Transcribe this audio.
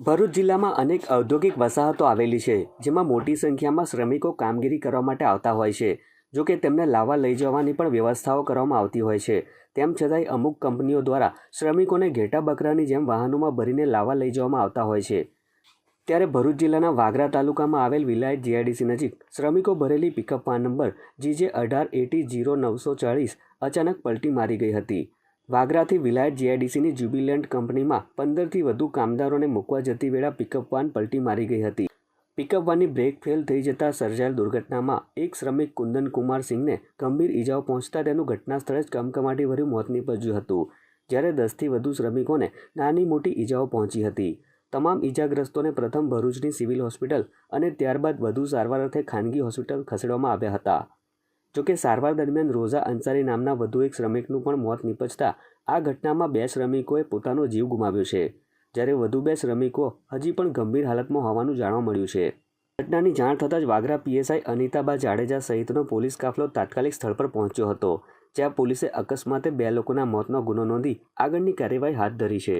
ભરૂચ જિલ્લામાં અનેક ઔદ્યોગિક વસાહતો આવેલી છે, જેમાં મોટી સંખ્યામાં શ્રમિકો કામગીરી કરવા માટે આવતા હોય છે. જો કે તેમને લાવવા લઈ જવાની પણ વ્યવસ્થાઓ કરવામાં આવતી હોય છે. તેમ છતાંય અમુક કંપનીઓ દ્વારા શ્રમિકોને ઘેટા બકરાની જેમ વાહનોમાં ભરીને લાવવા લઈ જવામાં આવતા હોય છે. ત્યારે ભરૂચ જિલ્લાના વાગરા તાલુકામાં આવેલ વિલાયત જીઆઈડીસી નજીક શ્રમિકો ભરેલી પિકઅપ વાન નંબર જીજે અઢાર એટી જીરો નવસો ચાળીસ અચાનક પલટી મારી ગઈ હતી. વાગરાથી વિલાયત જીઆઈડીસીની જ્યુબિલેન્ટ કંપનીમાં પંદરથી વધુ કામદારોને મૂકવા જતી વેળા પિકઅપ વાન પલટી મારી ગઈ હતી. પિકઅપ વાનની બ્રેક ફેલ થઈ જતાં સર્જાયેલ દુર્ઘટનામાં એક શ્રમિક કુંદન કુમાર ગંભીર ઈજાઓ પહોંચતા તેનું ઘટના સ્થળે જ કમકમાટીભર્યું મોત નીપજ્યું હતું. જ્યારે દસથી વધુ શ્રમિકોને નાની મોટી ઈજાઓ પહોંચી હતી. તમામ ઈજાગ્રસ્તોને પ્રથમ ભરૂચની સિવિલ હોસ્પિટલ અને ત્યારબાદ વધુ સારવાર અર્થે ખાનગી હોસ્પિટલ ખસેડવામાં આવ્યા હતા. જોકે સારવાર દરમિયાન રોઝા અંસારી નામના વધુ એક શ્રમિકનું પણ મોત નીપજતા આ ઘટનામાં બે શ્રમિકોએ પોતાનો જીવ ગુમાવ્યો છે. જ્યારે વધુ બે શ્રમિકો હજી પણ ગંભીર હાલતમાં હોવાનું જાણવા મળ્યું છે. ઘટનાની જાણ થતાં જ વાગરા પીએસઆઈ અનિતાબા જાડેજા સહિતનો પોલીસ કાફલો તાત્કાલિક સ્થળ પર પહોંચ્યો હતો, જ્યાં પોલીસે અકસ્માતે બે લોકોના મોતનો ગુનો નોંધી આગળની કાર્યવાહી હાથ ધરી છે.